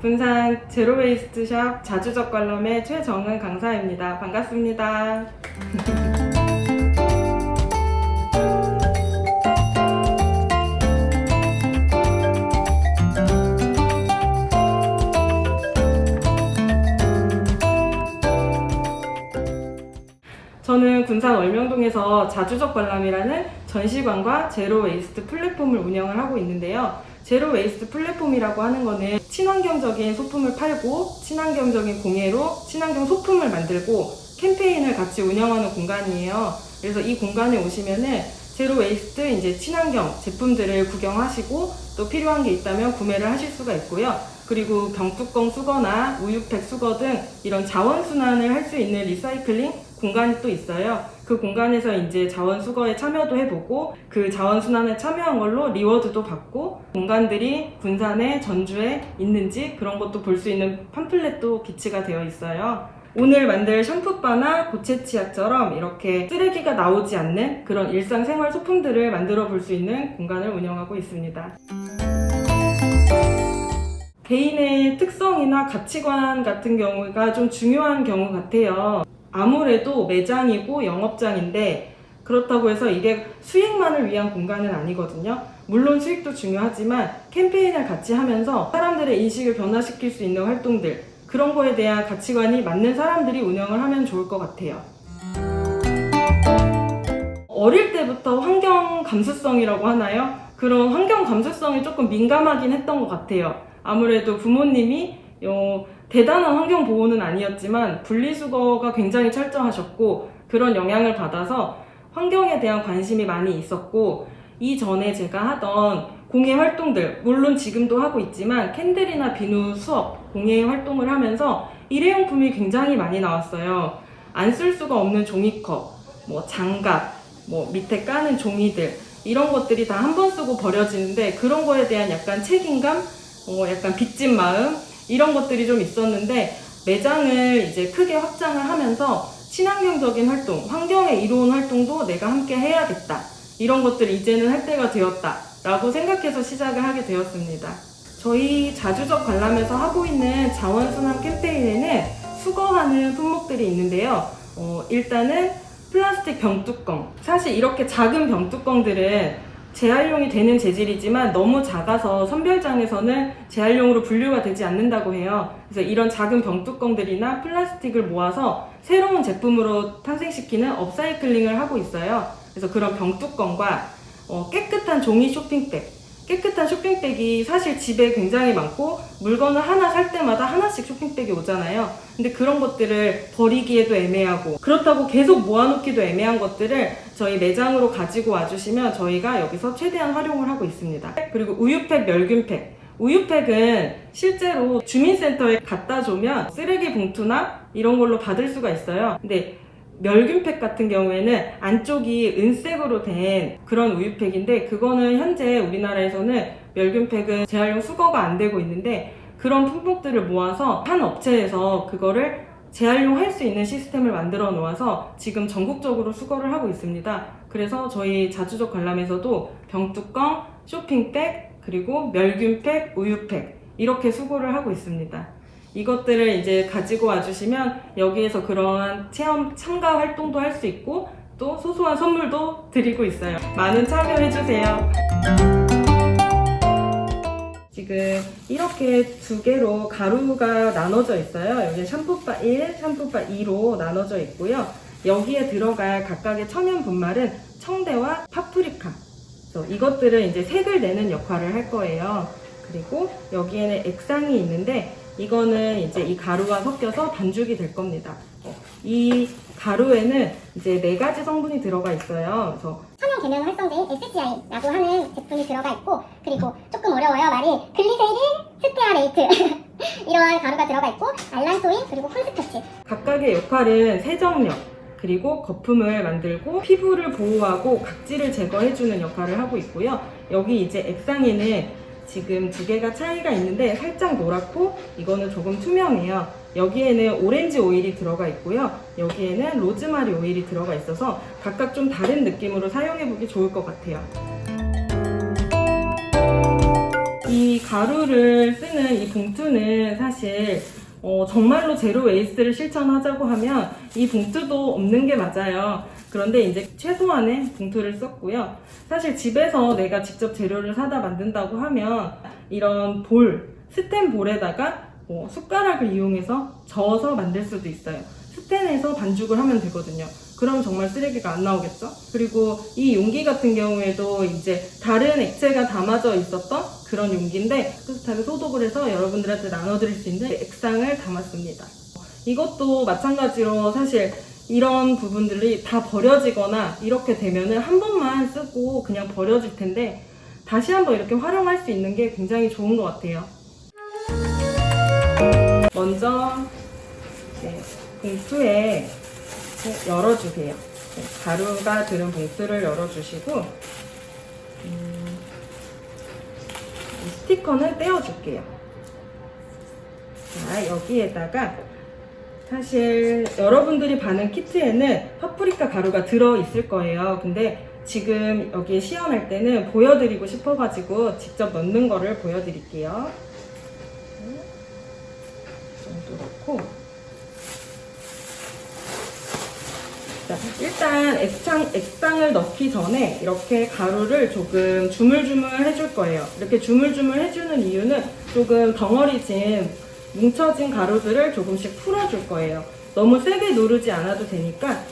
군산 제로웨이스트 샵 자주적 관람의 최정은 강사입니다. 반갑습니다. 저는 군산 월명동에서 자주적 관람이라는 전시관과 제로 웨이스트 플랫폼을 운영을 하고 있는데요. 제로 웨이스트 플랫폼이라고 하는 거는 친환경적인 소품을 팔고 친환경적인 공예로 친환경 소품을 만들고 캠페인을 같이 운영하는 공간이에요. 그래서 이 공간에 오시면은 제로 웨이스트 이제 친환경 제품들을 구경하시고 또 필요한 게 있다면 구매를 하실 수가 있고요. 그리고 병뚜껑 수거나 우유팩 수거 등 이런 자원 순환을 할 수 있는 리사이클링 공간이 또 있어요. 그 공간에서 이제 자원 수거에 참여도 해보고 그 자원 순환에 참여한 걸로 리워드도 받고 공간들이 군산에 전주에 있는지 그런 것도 볼 수 있는 팜플렛도 비치가 되어 있어요. 오늘 만들 샴푸바나 고체 치약처럼 이렇게 쓰레기가 나오지 않는 그런 일상생활 소품들을 만들어 볼 수 있는 공간을 운영하고 있습니다. 개인의 특성이나 가치관 같은 경우가 좀 중요한 경우 같아요. 아무래도 매장이고 영업장인데 그렇다고 해서 이게 수익만을 위한 공간은 아니거든요. 물론 수익도 중요하지만 캠페인을 같이 하면서 사람들의 인식을 변화시킬 수 있는 활동들 그런 거에 대한 가치관이 맞는 사람들이 운영을 하면 좋을 것 같아요. 어릴 때부터 환경 감수성이라고 하나요? 그런 환경 감수성이 조금 민감하긴 했던 것 같아요. 아무래도 부모님이 어, 대단한 환경 보호는 아니었지만 분리수거가 굉장히 철저하셨고 그런 영향을 받아서 환경에 대한 관심이 많이 있었고 이전에 제가 하던 공예 활동들 물론 지금도 하고 있지만 캔들이나 비누 수업 공예 활동을 하면서 일회용품이 굉장히 많이 나왔어요. 안 쓸 수가 없는 종이컵, 뭐 장갑, 뭐 밑에 까는 종이들 이런 것들이 다 한 번 쓰고 버려지는데 그런 거에 대한 약간 책임감, 어, 약간 빚진 마음 이런 것들이 좀 있었는데 매장을 이제 크게 확장을 하면서 친환경적인 활동, 환경에 이로운 활동도 내가 함께 해야겠다. 이런 것들을 이제는 할 때가 되었다. 라고 생각해서 시작을 하게 되었습니다. 저희 자주적 관람에서 하고 있는 자원순환 캠페인에는 수거하는 품목들이 있는데요. 어, 일단은 플라스틱 병뚜껑. 사실 이렇게 작은 병뚜껑들은 재활용이 되는 재질이지만 너무 작아서 선별장에서는 재활용으로 분류가 되지 않는다고 해요. 그래서 이런 작은 병뚜껑들이나 플라스틱을 모아서 새로운 제품으로 탄생시키는 업사이클링을 하고 있어요. 그래서 그런 병뚜껑과 어, 깨끗한 종이 쇼핑백. 깨끗한 쇼핑백이 사실 집에 굉장히 많고 물건을 하나 살 때마다 하나씩 쇼핑백이 오잖아요. 근데 그런 것들을 버리기에도 애매하고 그렇다고 계속 모아놓기도 애매한 것들을 저희 매장으로 가지고 와주시면 저희가 여기서 최대한 활용을 하고 있습니다. 그리고 우유팩, 멸균팩. 우유팩은 실제로 주민센터에 갖다 주면 쓰레기 봉투나 이런 걸로 받을 수가 있어요. 근데 멸균팩 같은 경우에는 안쪽이 은색으로 된 그런 우유팩인데 그거는 현재 우리나라에서는 멸균팩은 재활용 수거가 안 되고 있는데 그런 품목들을 모아서 한 업체에서 그거를 재활용할 수 있는 시스템을 만들어 놓아서 지금 전국적으로 수거를 하고 있습니다. 그래서 저희 자주적 관람에서도 병뚜껑, 쇼핑백, 그리고 멸균팩, 우유팩 이렇게 수거를 하고 있습니다. 이것들을 이제 가지고 와주시면 여기에서 그런 체험 참가 활동도 할 수 있고 또 소소한 선물도 드리고 있어요. 많은 참여해주세요. 지금 이렇게 두 개로 가루가 나눠져 있어요. 여기 샴푸바 1, 샴푸바 2로 나눠져 있고요. 여기에 들어갈 각각의 천연 분말은 청대와 파프리카. 이것들은 이제 색을 내는 역할을 할 거예요. 그리고 여기에는 액상이 있는데 이거는 이제 이 가루와 섞여서 반죽이 될 겁니다. 어, 이 가루에는 이제 네 가지 성분이 들어가 있어요. 그래서 천연 계면 활성제인 SGI라고 하는 제품이 들어가 있고 그리고 조금 어려워요 말이 글리세린 스테아레이트 이러한 가루가 들어가 있고 알란토인 그리고 콘스패치 각각의 역할은 세정력, 그리고 거품을 만들고 피부를 보호하고 각질을 제거해주는 역할을 하고 있고요. 여기 이제 액상에는 지금 두 개가 차이가 있는데 살짝 노랗고 이거는 조금 투명해요. 여기에는 오렌지 오일이 들어가 있고요. 여기에는 로즈마리 오일이 들어가 있어서 각각 좀 다른 느낌으로 사용해보기 좋을 것 같아요. 이 가루를 쓰는 이 봉투는 사실 어, 정말로 제로 웨이스트를 실천하자고 하면 이 봉투도 없는 게 맞아요. 그런데 이제 최소한의 봉투를 썼고요. 사실 집에서 내가 직접 재료를 사다 만든다고 하면 이런 볼, 스텐 볼에다가 뭐 숟가락을 이용해서 저어서 만들 수도 있어요. 스텐에서 반죽을 하면 되거든요. 그럼 정말 쓰레기가 안 나오겠죠? 그리고 이 용기 같은 경우에도 이제 다른 액체가 담아져 있었던 그런 용기인데 깨끗하게 소독을 해서 여러분들한테 나눠드릴 수 있는 액상을 담았습니다. 이것도 마찬가지로 사실 이런 부분들이 다 버려지거나 이렇게 되면은 한 번만 쓰고 그냥 버려질 텐데 다시 한번 이렇게 활용할 수 있는 게 굉장히 좋은 것 같아요. 먼저 네, 봉투에 이렇게 열어주세요. 네, 가루가 들은 봉투를 열어주시고 음, 이 스티커는 떼어줄게요. 자 여기에다가 사실 여러분들이 바는 키트에는 파프리카 가루가 들어 있을 거예요. 근데 지금 여기에 시연할 때는 보여드리고 싶어가지고 직접 넣는 거를 보여드릴게요. 넣고 자, 일단 액상, 액상을 넣기 전에 이렇게 가루를 조금 주물주물 해줄 거예요. 이렇게 주물주물 해주는 이유는 조금 덩어리진 뭉쳐진 가루들을 조금씩 풀어줄 거예요. 너무 세게 누르지 않아도 되니까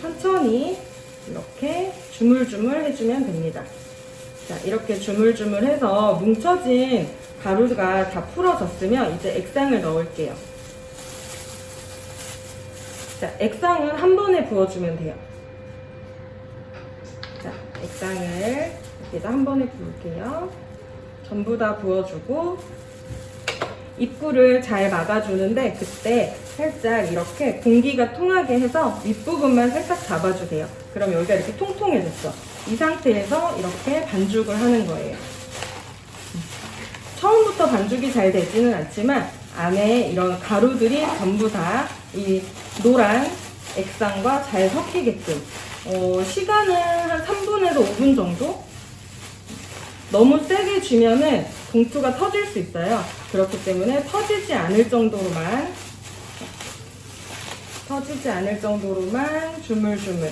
천천히 이렇게 주물주물 해주면 됩니다. 자, 이렇게 주물주물 해서 뭉쳐진 가루가 다 풀어졌으면 이제 액상을 넣을게요. 자, 액상은 한 번에 부어주면 돼요. 자, 액상을 여기다 한 번에 부을게요. 전부 다 부어주고 입구를 잘 막아주는데 그때 살짝 이렇게 공기가 통하게 해서 윗부분만 살짝 잡아주세요. 그럼 여기가 이렇게 통통해졌어. 이 상태에서 이렇게 반죽을 하는 거예요. 처음부터 반죽이 잘 되지는 않지만 안에 이런 가루들이 전부 다 이 노란 액상과 잘 섞이게끔 어, 시간은 한 3분에서 5분 정도 너무 세게 쥐면은 봉투가 터질 수 있어요. 그렇기 때문에 터지지 않을 정도로만 터지지 않을 정도로만 주물주물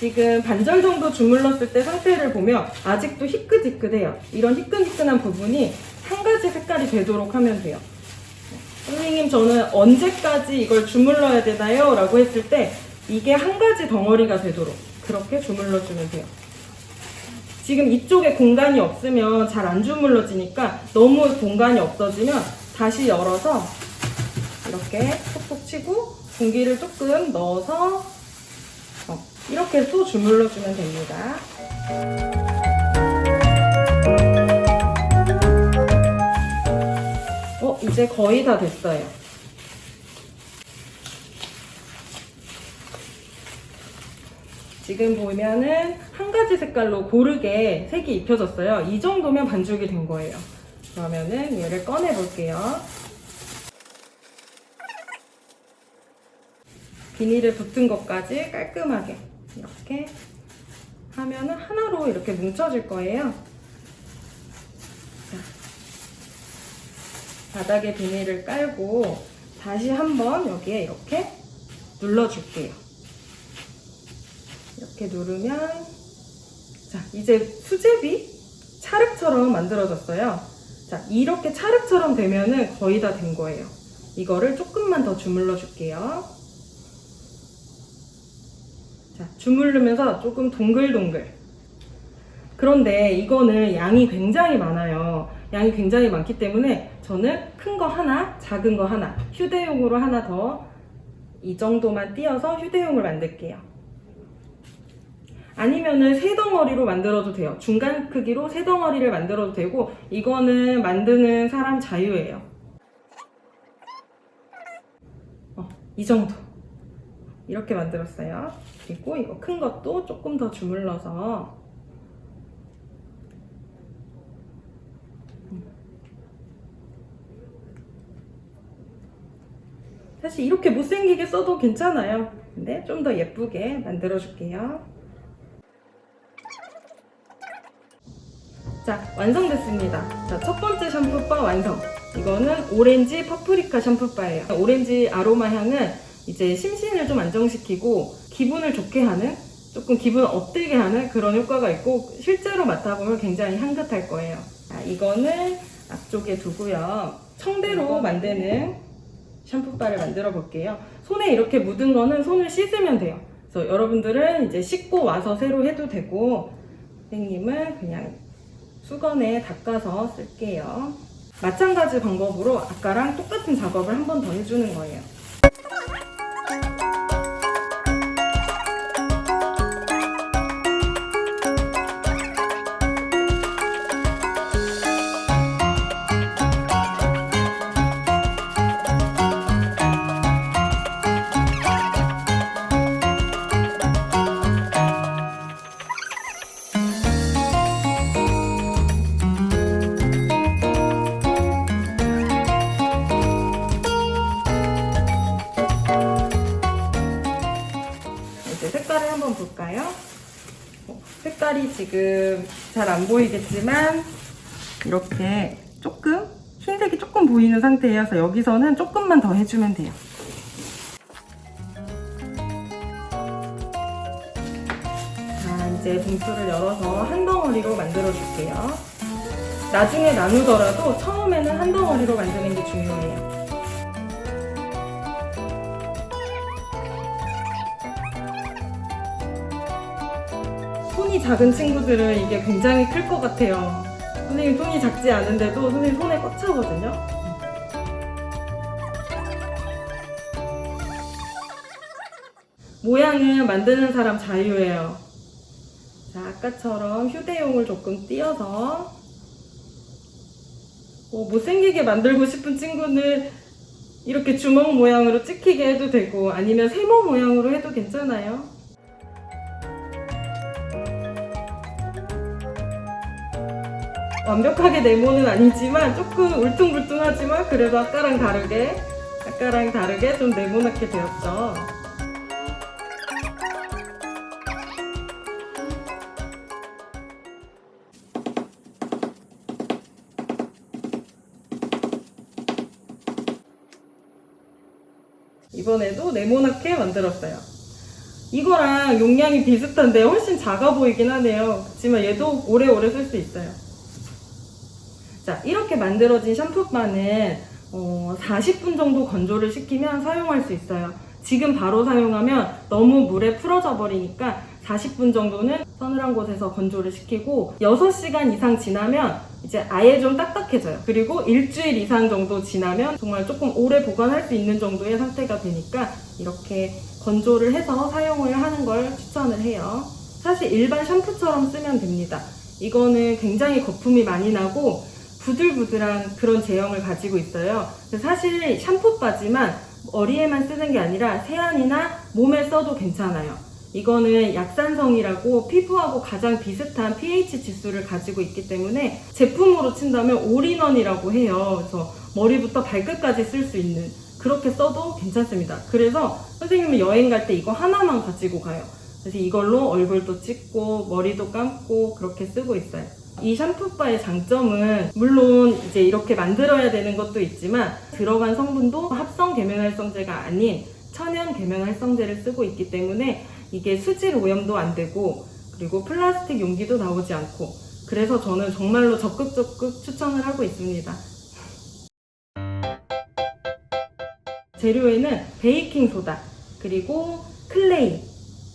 지금 반절 정도 주물렀을 때 상태를 보면 아직도 희끗희끗해요. 이런 희끗희끗한 부분이 한 가지 색깔이 되도록 하면 돼요. 선생님 저는 언제까지 이걸 주물러야 되나요? 라고 했을 때 이게 한 가지 덩어리가 되도록 그렇게 주물러 주면 돼요. 지금 이쪽에 공간이 없으면 잘 안 주물러지니까 너무 공간이 없어지면 다시 열어서 이렇게 톡톡 치고 공기를 조금 넣어서 어, 이렇게 또 주물러 주면 됩니다. 어, 이제 거의 다 됐어요. 지금 보면은 한 가지 색깔로 고르게 색이 입혀졌어요. 이 정도면 반죽이 된 거예요. 그러면은 얘를 꺼내 볼게요. 비닐에 붙은 것까지 깔끔하게 이렇게 하면은 하나로 이렇게 뭉쳐질 거예요. 자, 바닥에 비닐을 깔고 다시 한번 여기에 이렇게 눌러줄게요. 이렇게 누르면 자 이제 수제비 찰흙처럼 만들어졌어요. 자 이렇게 찰흙처럼 되면은 거의 다 된 거예요. 이거를 조금만 더 주물러 줄게요. 자 주물르면서 조금 동글동글. 그런데 이거는 양이 굉장히 많아요. 양이 굉장히 많기 때문에 저는 큰 거 하나, 작은 거 하나, 휴대용으로 하나 더 이 정도만 띄어서 휴대용을 만들게요. 아니면은 세 덩어리로 만들어도 돼요. 중간 크기로 세 덩어리를 만들어도 되고 이거는 만드는 사람 자유예요. 어, 이 정도. 이렇게 만들었어요. 그리고 이거 큰 것도 조금 더 주물러서 사실 이렇게 못생기게 써도 괜찮아요. 근데 좀 더 예쁘게 만들어 줄게요. 자, 완성됐습니다. 자, 첫 번째 샴푸바 완성. 이거는 오렌지 파프리카 샴푸바예요. 오렌지 아로마 향은 이제 심신을 좀 안정시키고 기분을 좋게 하는 조금 기분 업되게 하는 그런 효과가 있고 실제로 맡아보면 굉장히 향긋할 거예요. 자, 이거는 앞쪽에 두고요. 청대로 만드는 샴푸바를 만들어 볼게요. 손에 이렇게 묻은 거는 손을 씻으면 돼요. 그래서 여러분들은 이제 씻고 와서 새로 해도 되고 선생님은 그냥 수건에 닦아서 쓸게요. 마찬가지 방법으로 아까랑 똑같은 작업을 한 번 더 해주는 거예요. 이제 색깔을 한번 볼까요? 어, 색깔이 지금 잘 안 보이겠지만 이렇게 조금 흰색이 조금 보이는 상태여서 여기서는 조금만 더 해주면 돼요. 자, 이제 봉투를 열어서 한 덩어리로 만들어 줄게요. 나중에 나누더라도 처음에는 한 덩어리로 만드는 게 중요해요. 작은 친구들은 이게 굉장히 클 것 같아요. 선생님 손이 작지 않은데도 선생님 손에 꽉 차거든요. 모양은 만드는 사람 자유예요. 자, 아까처럼 휴대용을 조금 띄어서 어, 못생기게 만들고 싶은 친구는 이렇게 주먹 모양으로 찍히게 해도 되고 아니면 세모 모양으로 해도 괜찮아요. 완벽하게 네모는 아니지만 조금 울퉁불퉁하지만 그래도 아까랑 다르게 아까랑 다르게 좀 네모나게 되었죠. 이번에도 네모나게 만들었어요. 이거랑 용량이 비슷한데 훨씬 작아 보이긴 하네요. 그렇지만 얘도 오래오래 쓸 수 있어요. 자, 이렇게 만들어진 샴푸바는 어, 40분 정도 건조를 시키면 사용할 수 있어요. 지금 바로 사용하면 너무 물에 풀어져 버리니까 40분 정도는 서늘한 곳에서 건조를 시키고 6시간 이상 지나면 이제 아예 좀 딱딱해져요. 그리고 일주일 이상 정도 지나면 정말 조금 오래 보관할 수 있는 정도의 상태가 되니까 이렇게 건조를 해서 사용을 하는 걸 추천을 해요. 사실 일반 샴푸처럼 쓰면 됩니다. 이거는 굉장히 거품이 많이 나고 부들부들한 그런 제형을 가지고 있어요. 사실 샴푸바지만 머리에만 쓰는 게 아니라 세안이나 몸에 써도 괜찮아요. 이거는 약산성이라고 피부하고 가장 비슷한 pH 지수를 가지고 있기 때문에 제품으로 친다면 올인원이라고 해요. 그래서 머리부터 발끝까지 쓸 수 있는 그렇게 써도 괜찮습니다. 그래서 선생님은 여행 갈 때 이거 하나만 가지고 가요. 그래서 이걸로 얼굴도 찍고 머리도 감고 그렇게 쓰고 있어요. 이 샴푸바의 장점은 물론 이제 이렇게 만들어야 되는 것도 있지만 들어간 성분도 합성 계면활성제가 아닌 천연 계면활성제를 쓰고 있기 때문에 이게 수질 오염도 안 되고 그리고 플라스틱 용기도 나오지 않고 그래서 저는 정말로 적극 적극 추천을 하고 있습니다. 재료에는 베이킹 소다, 그리고 클레이,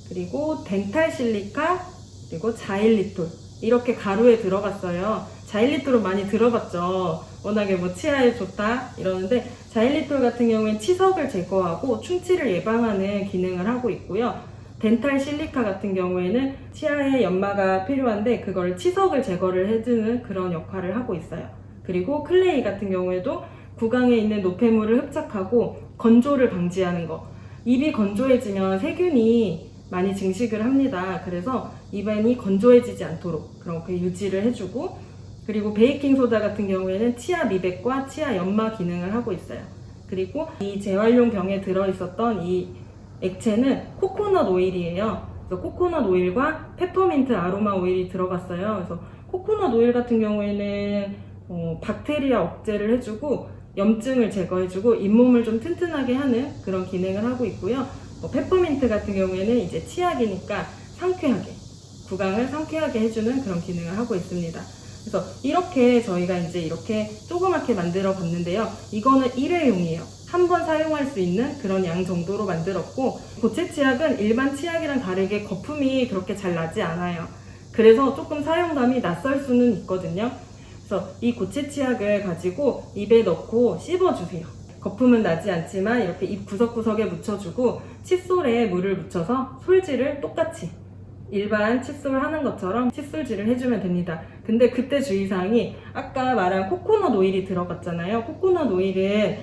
그리고 덴탈 실리카, 그리고 자일리톨 이렇게 가루에 들어갔어요. 자일리톨은 많이 들어봤죠. 워낙에 뭐 치아에 좋다 이러는데 자일리톨 같은 경우엔 치석을 제거하고 충치를 예방하는 기능을 하고 있고요. 덴탈 실리카 같은 경우에는 치아에 연마가 필요한데 그걸 치석을 제거를 해주는 그런 역할을 하고 있어요. 그리고 클레이 같은 경우에도 구강에 있는 노폐물을 흡착하고 건조를 방지하는 거. 입이 건조해지면 세균이 많이 증식을 합니다. 그래서 입안이 건조해지지 않도록 그렇게 유지를 해주고 그리고 베이킹 소다 같은 경우에는 치아 미백과 치아 연마 기능을 하고 있어요. 그리고 이 재활용 병에 들어 있었던 이 액체는 코코넛 오일이에요. 그래서 코코넛 오일과 페퍼민트 아로마 오일이 들어갔어요. 그래서 코코넛 오일 같은 경우에는 어, 박테리아 억제를 해주고 염증을 제거해주고 잇몸을 좀 튼튼하게 하는 그런 기능을 하고 있고요. 어, 페퍼민트 같은 경우에는 이제 치약이니까 상쾌하게 구강을 상쾌하게 해주는 그런 기능을 하고 있습니다. 그래서 이렇게 저희가 이제 이렇게 조그맣게 만들어 봤는데요. 이거는 일회용이에요. 한 번 사용할 수 있는 그런 양 정도로 만들었고 고체 치약은 일반 치약이랑 다르게 거품이 그렇게 잘 나지 않아요. 그래서 조금 사용감이 낯설 수는 있거든요. 그래서 이 고체 치약을 가지고 입에 넣고 씹어주세요. 거품은 나지 않지만 이렇게 입 구석구석에 묻혀주고 칫솔에 물을 묻혀서 솔질을 똑같이 일반 칫솔 하는 것처럼 칫솔질을 해주면 됩니다. 근데 그때 주의사항이 아까 말한 코코넛 오일이 들어갔잖아요. 코코넛 오일은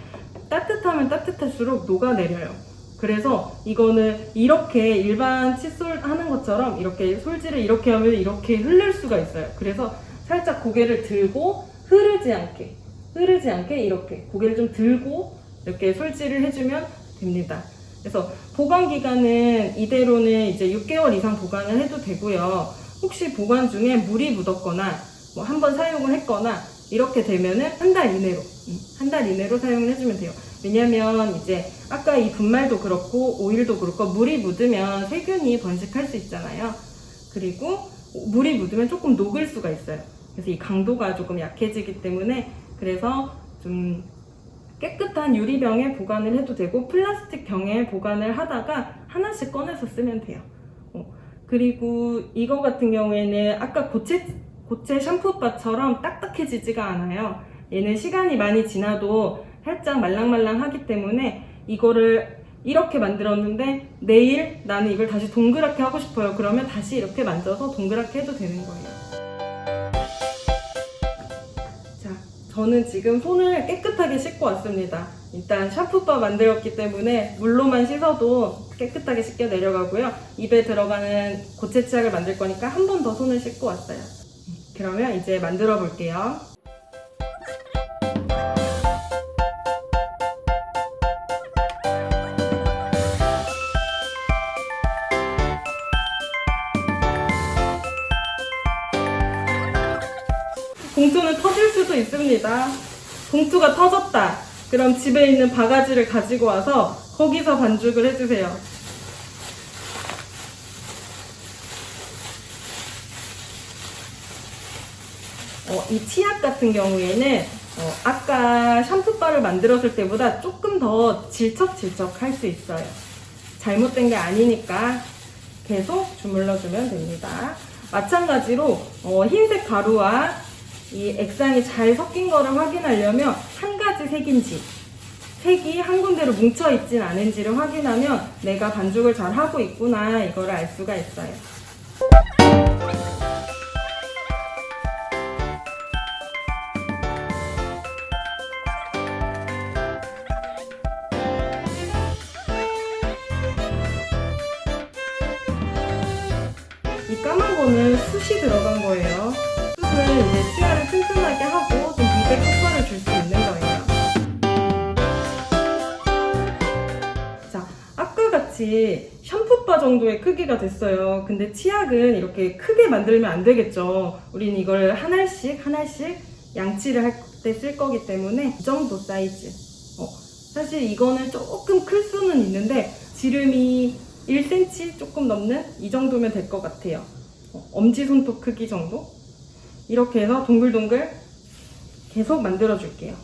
따뜻하면 따뜻할수록 녹아내려요. 그래서 이거는 이렇게 일반 칫솔 하는 것처럼 이렇게 솔질을 이렇게 하면 이렇게 흐를 수가 있어요. 그래서 살짝 고개를 들고 흐르지 않게 흐르지 않게 이렇게 고개를 좀 들고 이렇게 솔질을 해주면 됩니다. 그래서 보관 기간은 이대로는 이제 6개월 이상 보관을 해도 되고요. 혹시 보관 중에 물이 묻었거나 뭐 한 번 사용을 했거나 이렇게 되면은 한 달 이내로 한 달 이내로 사용을 해주면 돼요. 왜냐면 이제 아까 이 분말도 그렇고 오일도 그렇고 물이 묻으면 세균이 번식할 수 있잖아요. 그리고 물이 묻으면 조금 녹을 수가 있어요. 그래서 이 강도가 조금 약해지기 때문에 그래서 좀 깨끗한 유리병에 보관을 해도 되고 플라스틱 병에 보관을 하다가 하나씩 꺼내서 쓰면 돼요. 어, 그리고 이거 같은 경우에는 아까 고체 고체 샴푸바처럼 딱딱해지지가 않아요. 얘는 시간이 많이 지나도 살짝 말랑말랑하기 때문에 이거를 이렇게 만들었는데 내일 나는 이걸 다시 동그랗게 하고 싶어요. 그러면 다시 이렇게 만져서 동그랗게 해도 되는 거예요. 저는 지금 손을 깨끗하게 씻고 왔습니다. 일단 샴푸바 만들었기 때문에 물로만 씻어도 깨끗하게 씻겨 내려가고요. 입에 들어가는 고체 치약을 만들 거니까 한 번 더 손을 씻고 왔어요. 그러면 이제 만들어 볼게요. 수도 있습니다. 봉투가 터졌다. 그럼 집에 있는 바가지를 가지고 와서 거기서 반죽을 해주세요. 어, 이 치약 같은 경우에는 어, 아까 샴푸바를 만들었을 때보다 조금 더 질척질척 할 수 있어요. 잘못된 게 아니니까 계속 주물러주면 됩니다. 마찬가지로 어, 흰색 가루와 이 액상이 잘 섞인 거를 확인하려면 한 가지 색인지 색이 한 군데로 뭉쳐 있진 않은지를 확인하면 내가 반죽을 잘 하고 있구나 이거를 알 수가 있어요. 이 까만 거는 숯이 들어간 거예요. 숯은 이제 치아를 튼튼하게 하고 좀 미백 효과를 줄 수 있는 거예요. 자, 아까 같이 샴푸바 정도의 크기가 됐어요. 근데 치약은 이렇게 크게 만들면 안 되겠죠. 우린 이걸 하나씩 하나씩 양치를 할 때 쓸 거기 때문에 이 정도 사이즈. 어, 사실 이거는 조금 클 수는 있는데 지름이 1cm 조금 넘는 이 정도면 될 것 같아요. 어, 엄지손톱 크기 정도? 이렇게 해서 동글동글 계속 만들어 줄게요.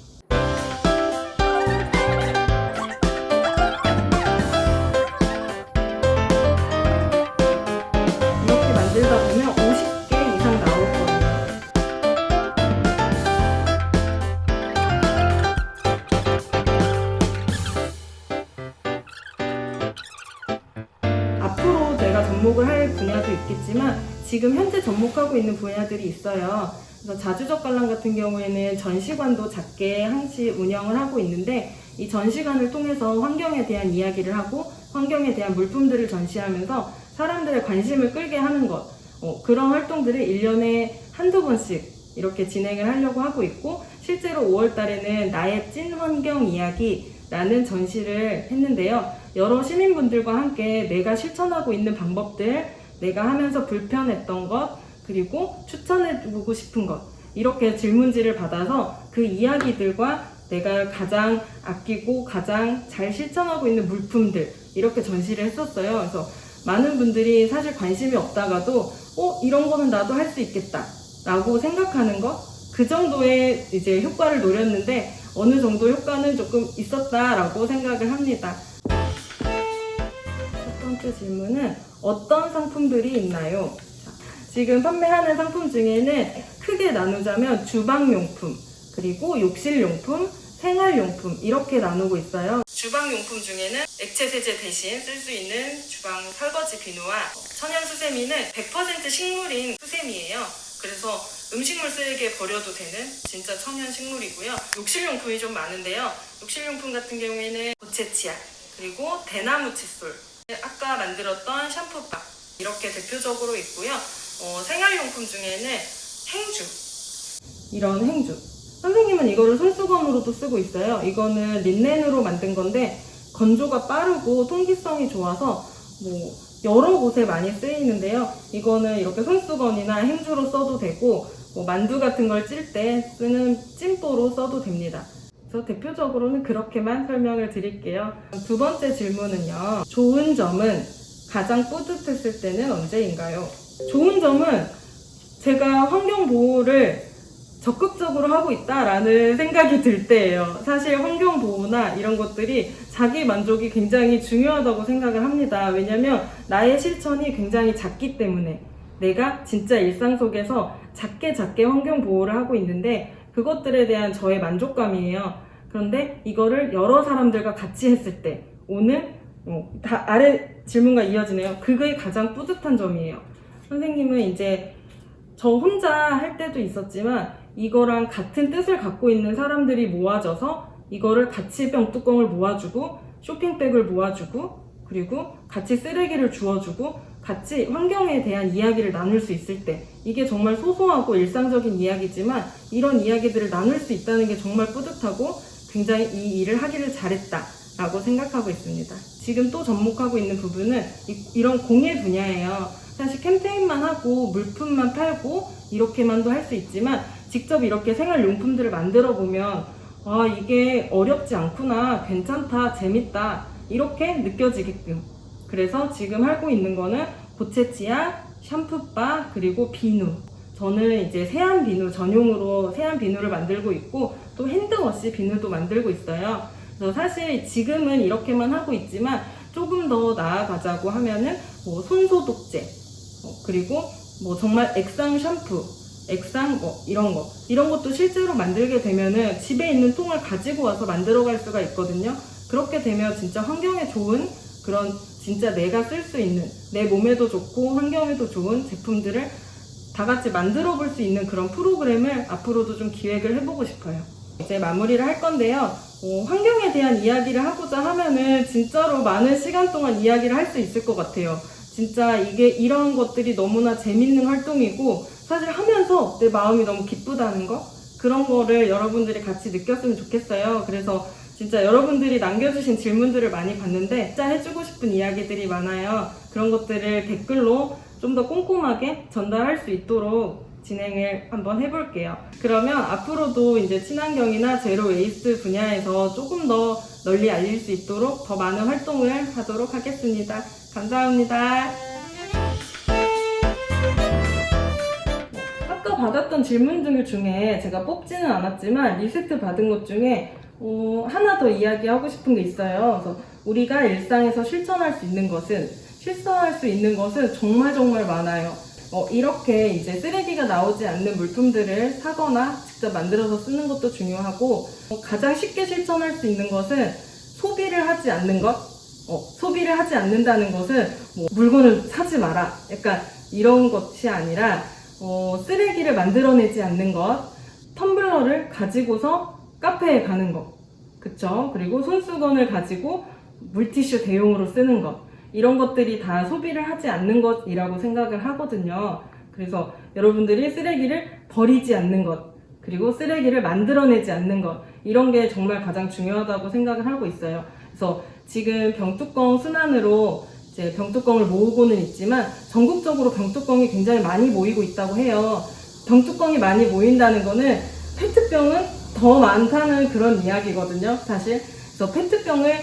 지금 현재 접목하고 있는 분야들이 있어요. 그래서 자주적 관람 같은 경우에는 전시관도 작게 항시 운영을 하고 있는데 이 전시관을 통해서 환경에 대한 이야기를 하고 환경에 대한 물품들을 전시하면서 사람들의 관심을 끌게 하는 것 어, 그런 활동들을 1년에 한두 번씩 이렇게 진행을 하려고 하고 있고 실제로 5월 달에는 나의 찐 환경 이야기라는 전시를 했는데요. 여러 시민분들과 함께 내가 실천하고 있는 방법들, 내가 하면서 불편했던 것, 그리고 추천해주고 싶은 것. 이렇게 질문지를 받아서 그 이야기들과 내가 가장 아끼고 가장 잘 실천하고 있는 물품들 이렇게 전시를 했었어요. 그래서 많은 분들이 사실 관심이 없다가도 어 이런 거는 나도 할 수 있겠다 라고 생각하는 것 그 정도의 이제 효과를 노렸는데 어느 정도 효과는 조금 있었다라고 생각을 합니다. 첫 번째 질문은 어떤 상품들이 있나요? 자, 지금 판매하는 상품 중에는 크게 나누자면 주방용품, 그리고 욕실용품, 생활용품 이렇게 나누고 있어요. 주방용품 중에는 액체 세제 대신 쓸 수 있는 주방 설거지 비누와 천연 수세미는 100% 식물인 수세미예요. 그래서 음식물 쓰레기에 버려도 되는 진짜 천연 식물이고요. 욕실용품이 좀 많은데요. 욕실용품 같은 경우에는 고체 치약, 그리고 대나무 칫솔, 아까 만들었던 샴푸바 이렇게 대표적으로 있고요. 어, 생활용품 중에는 행주 이런 행주 선생님은 이거를 손수건으로도 쓰고 있어요. 이거는 린넨으로 만든 건데 건조가 빠르고 통기성이 좋아서 뭐 여러 곳에 많이 쓰이는데요. 이거는 이렇게 손수건이나 행주로 써도 되고 뭐 만두 같은 걸 찔 때 쓰는 찜보로 써도 됩니다. 그래서 대표적으로는 그렇게만 설명을 드릴게요. 두 번째 질문은요. 좋은 점은 가장 뿌듯했을 때는 언제인가요? 좋은 점은 제가 환경 보호를 적극적으로 하고 있다라는 생각이 들 때예요. 사실 환경 보호나 이런 것들이 자기 만족이 굉장히 중요하다고 생각을 합니다. 왜냐면 나의 실천이 굉장히 작기 때문에 내가 진짜 일상 속에서 작게 작게 환경 보호를 하고 있는데 그것들에 대한 저의 만족감이에요. 그런데 이거를 여러 사람들과 같이 했을 때 오는 어, 다 아래 질문과 이어지네요. 그게 가장 뿌듯한 점이에요. 선생님은 이제 저 혼자 할 때도 있었지만 이거랑 같은 뜻을 갖고 있는 사람들이 모아져서 이거를 같이 병뚜껑을 모아주고 쇼핑백을 모아주고 그리고 같이 쓰레기를 주워주고 같이 환경에 대한 이야기를 나눌 수 있을 때 이게 정말 소소하고 일상적인 이야기지만 이런 이야기들을 나눌 수 있다는 게 정말 뿌듯하고 굉장히 이 일을 하기를 잘했다 라고 생각하고 있습니다. 지금 또 접목하고 있는 부분은 이, 런 공예 분야예요. 사실 캠페인만 하고 물품만 팔고 이렇게만도 할 수 있지만 직접 이렇게 생활용품들을 만들어 보면 아 이게 어렵지 않구나 괜찮다 재밌다 이렇게 느껴지게끔 그래서 지금 하고 있는 거는 고체 치약, 샴푸바 그리고 비누 저는 이제 세안 비누 전용으로 세안 비누를 만들고 있고 또 핸드워시 비누도 만들고 있어요. 그래서 사실 지금은 이렇게만 하고 있지만 조금 더 나아가자고 하면은 뭐 손소독제 어, 그리고 뭐 정말 액상 샴푸 액상 뭐 이런 거 이런 것도 실제로 만들게 되면은 집에 있는 통을 가지고 와서 만들어 갈 수가 있거든요. 그렇게 되면 진짜 환경에 좋은 그런 진짜 내가 쓸 수 있는 내 몸에도 좋고 환경에도 좋은 제품들을 다 같이 만들어 볼 수 있는 그런 프로그램을 앞으로도 좀 기획을 해보고 싶어요. 이제 마무리를 할 건데요. 어, 환경에 대한 이야기를 하고자 하면은 진짜로 많은 시간 동안 이야기를 할 수 있을 것 같아요. 진짜 이게 이런 것들이 너무나 재밌는 활동이고 사실 하면서 내 마음이 너무 기쁘다는 거 그런 거를 여러분들이 같이 느꼈으면 좋겠어요. 그래서 진짜 여러분들이 남겨주신 질문들을 많이 봤는데 진짜 해주고 싶은 이야기들이 많아요. 그런 것들을 댓글로 좀 더 꼼꼼하게 전달할 수 있도록 진행을 한번 해볼게요. 그러면 앞으로도 이제 친환경이나 제로 웨이스트 분야에서 조금 더 널리 알릴 수 있도록 더 많은 활동을 하도록 하겠습니다. 감사합니다. 아까 받았던 질문들 중에 제가 뽑지는 않았지만 리스트 받은 것 중에 어, 하나 더 이야기하고 싶은 게 있어요. 그래서 우리가 일상에서 실천할 수 있는 것은 실천할 수 있는 것은 정말 정말 많아요. 어, 이렇게 이제 쓰레기가 나오지 않는 물품들을 사거나 직접 만들어서 쓰는 것도 중요하고 어, 가장 쉽게 실천할 수 있는 것은 소비를 하지 않는 것. 어, 소비를 하지 않는다는 것은 뭐 물건을 사지 마라. 약간 이런 것이 아니라 어, 쓰레기를 만들어내지 않는 것, 텀블러를 가지고서 카페에 가는 것, 그쵸? 그리고 손수건을 가지고 물티슈 대용으로 쓰는 것, 이런 것들이 다 소비를 하지 않는 것이라고 생각을 하거든요. 그래서 여러분들이 쓰레기를 버리지 않는 것, 그리고 쓰레기를 만들어내지 않는 것, 이런 게 정말 가장 중요하다고 생각을 하고 있어요. 그래서 지금 병뚜껑 순환으로 이제 병뚜껑을 모으고는 있지만 전국적으로 병뚜껑이 굉장히 많이 모이고 있다고 해요. 병뚜껑이 많이 모인다는 거는 페트병은 더 많다는 그런 이야기거든요. 사실 그래서 페트병을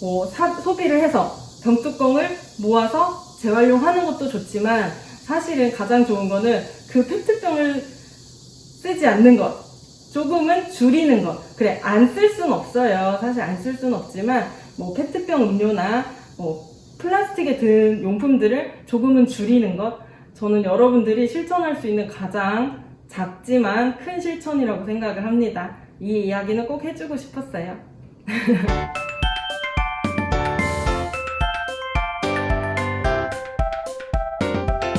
뭐 사- 소비를 해서 병뚜껑을 모아서 재활용하는 것도 좋지만 사실은 가장 좋은 거는 그 페트병을 쓰지 않는 것. 조금은 줄이는 것. 그래, 안쓸순 없어요. 사실 안쓸순 없지만, 뭐, 페트병 음료나, 뭐, 플라스틱에 든 용품들을 조금은 줄이는 것. 저는 여러분들이 실천할 수 있는 가장 작지만 큰 실천이라고 생각을 합니다. 이 이야기는 꼭 해주고 싶었어요.